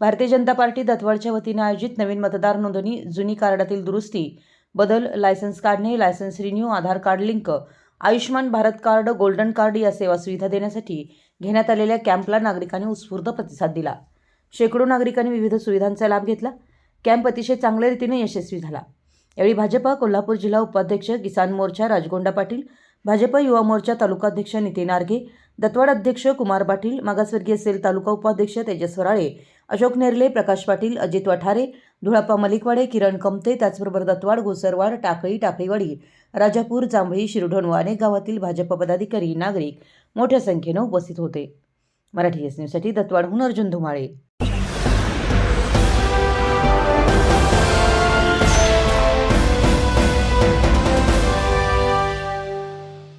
Bharatiya Janata party दत्तवाडच्या वतीने आयोजित नवीन मतदार नोंदणी जुनी कार्डातील दुरुस्ती बदल लायसन्स काढणे licence renew Aadhaar card link Ayushman Bharat card golden card या सेवा सुविधा देण्यासाठी घेण्यात आलेल्या कॅम्पला नागरिकांनी उत्स्फूर्त प्रतिसाद दिला. शेकडो नागरिकांनी विविध सुविधांचा लाभ घेतला. कॅम्प अतिशय चांगल्या रीतीने यशस्वी झाला. यावेळी भाजपा कोल्हापूर जिल्हा उपाध्यक्ष किसान मोर्चा राजगोंडा पाटील भाजप युवा मोर्चा तालुकाध्यक्ष नितीन आर्गे दत्तवाड अध्यक्ष कुमार पाटील मागासवर्गीय सेल तालुका उपाध्यक्ष तेजस वराळे अशोक नेरले प्रकाश पाटील अजित वठारे धुळापा मलिकवाडे किरण कमते त्याचबरोबर दत्तवाड घोसरवाड टाकळी टाकळीवाडी राजापूर जांभळी शिरढोण व अनेक गावातील भाजप पदाधिकारी नागरिक मोठ्या संख्येनं उपस्थित होते. मराठी एस न्यूजसाठी दत्तवाडहून अर्जुन धुमाळे